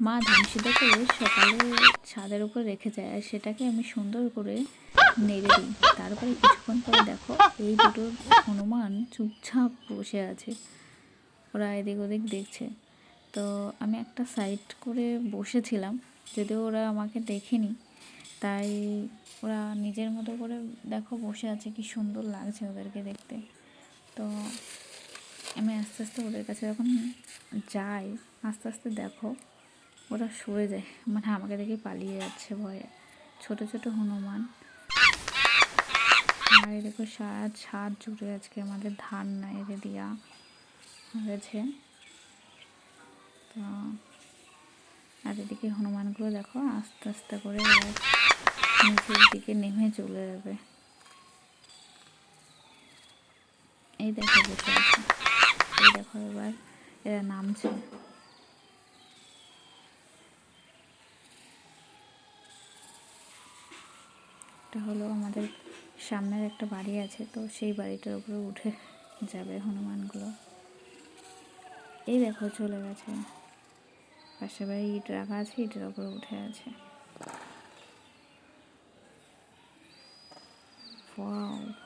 মা ধান সিদ্ধ করে সকালে ছাদের উপর রেখে যায় আর সেটাকে আমি সুন্দর করে নেড়ে দিই। তারপরে কিছুক্ষণ পরে দেখো এই দুটো হনুমান চুপচাপ বসে আছে। ওরা এদিক ওদিক দেখছে। তো আমি একটা সাইড করে বসেছিলাম, যদিও ওরা আমাকে দেখেনি। তাই ওরা নিজের মতো করে দেখো বসে আছে, কি সুন্দর লাগছে ওদেরকে দেখতে। তো আমি আস্তে আস্তে ওদের কাছে যখন যাই, আস্তে আস্তে দেখো ওরা সরে যায়। মানে আমাকে দেখে পালিয়ে যাচ্ছে ভয়ে। ছোট ছোট হনুমান। আর দেখো সারা ছাদ জুড়ে আজকে আমাদের ধান এনে দেওয়া হয়েছে। তো আর এদিকে হনুমানগুলো দেখো আস্তে আস্তে করে নিচের দিকে নেমে চলে যাবে। এই দেখো আছে। এই দেখো এবার এরা নামছে। এটা হলো আমাদের সামনের একটা বাড়ি আছে, তো সেই বাড়িটার উপরে উঠে যাবে হনুমানগুলো। এই দেখো চলে গেছে। পাশে বাড়ি ইট রাখা আছে, ইটের উপরে উঠে আছে। ওয়াও।